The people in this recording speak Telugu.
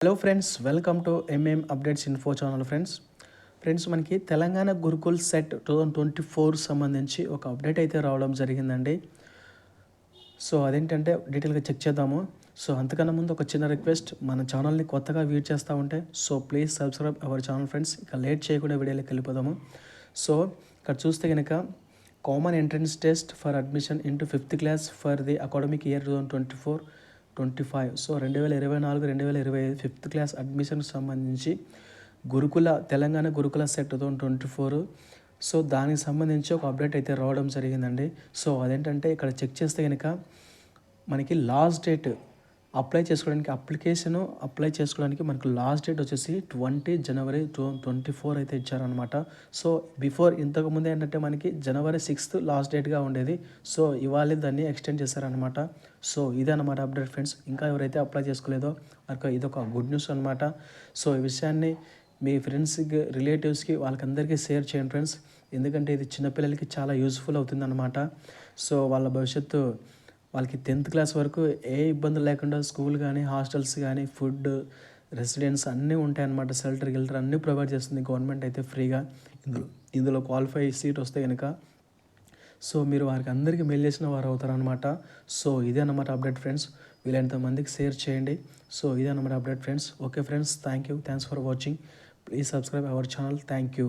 Hello friends welcome to MM updates info channel friends friends మనకి Telangana Gurukul CET two thousand twenty four సంబంధించి ఒక అప్డేట్ అయితే రావడం జరిగిందండి. సో అదేంటంటే డీటెయిల్గా చెక్ చేద్దాము. సో అంతకన్నా ముందు ఒక చిన్న రిక్వెస్ట్ మన ఛానల్ని కొత్తగా వ్యూ చేస్తూ ఉంటే so please subscribe our channel friends ఇక లేట్ చేయకుండా వీడియోలోకి వెళ్ళిపోదాము. సో ఇక్కడ చూస్తే కనుక common entrance test for admission into fifth class for the academic year two thousand twenty four twenty five. So రెండు వేల ఇరవై నాలుగు రెండు వేల ఇరవై ఐదు ఫిఫ్త్ క్లాస్ అడ్మిషన్కి సంబంధించి Gurukula Telangana Gurukula CET two twenty four. So దానికి సంబంధించి ఒక అప్డేట్ అయితే రావడం జరిగిందండి. సో అదేంటంటే ఇక్కడ చెక్ చేస్తే కనుక మనకి లాస్ట్ డేట్ అప్లై చేసుకోవడానికి అప్లికేషన్ అప్లై చేసుకోవడానికి మనకు లాస్ట్ డేట్ వచ్చేసి ట్వంటీ జనవరి ట్వంటీ ఫోర్ అయితే ఇచ్చారనమాట సో బిఫోర్ ఇంతకుముందు ఏంటంటే మనకి జనవరి సిక్స్త్ లాస్ట్ డేట్గా ఉండేది. సో ఇవాళ దాన్ని ఎక్స్టెండ్ చేశారనమాట సో ఇదే అనమాట అప్డేట్ ఫ్రెండ్స్. ఇంకా ఎవరైతే అప్లై చేసుకోలేదో వారికి ఇది ఒక గుడ్ న్యూస్ అనమాట సో ఈ విషయాన్ని మీ ఫ్రెండ్స్కి రిలేటివ్స్కి వాళ్ళకందరికీ షేర్ చేయండి ఫ్రెండ్స్. ఎందుకంటే ఇది చిన్నపిల్లలకి చాలా యూస్ఫుల్ అవుతుంది అనమాట సో వాళ్ళ భవిష్యత్తు వాళ్ళకి టెన్త్ క్లాస్ వరకు ఏ ఇబ్బంది లేకుండా స్కూల్ కానీ హాస్టల్స్ కానీ ఫుడ్ రెసిడెన్స్ అన్నీ ఉంటాయన్నమాట. షెల్టర్ గిల్టర్ అన్నీ ప్రొవైడ్ చేస్తుంది గవర్నమెంట్ అయితే ఫ్రీగా. ఇందులో ఇందులో క్వాలిఫై సీట్ వస్తే కనుక సో మీరు వారికి అందరికీ మెయిల్ చేసిన వారు అవుతారనమాట సో ఇదే అన్నమాట అప్డేట్ ఫ్రెండ్స్ వీలైనంత మందికి షేర్ చేయండి. సో ఇదే అన్నమాట update friends okay friends thank you thanks for watching please subscribe our channel thank you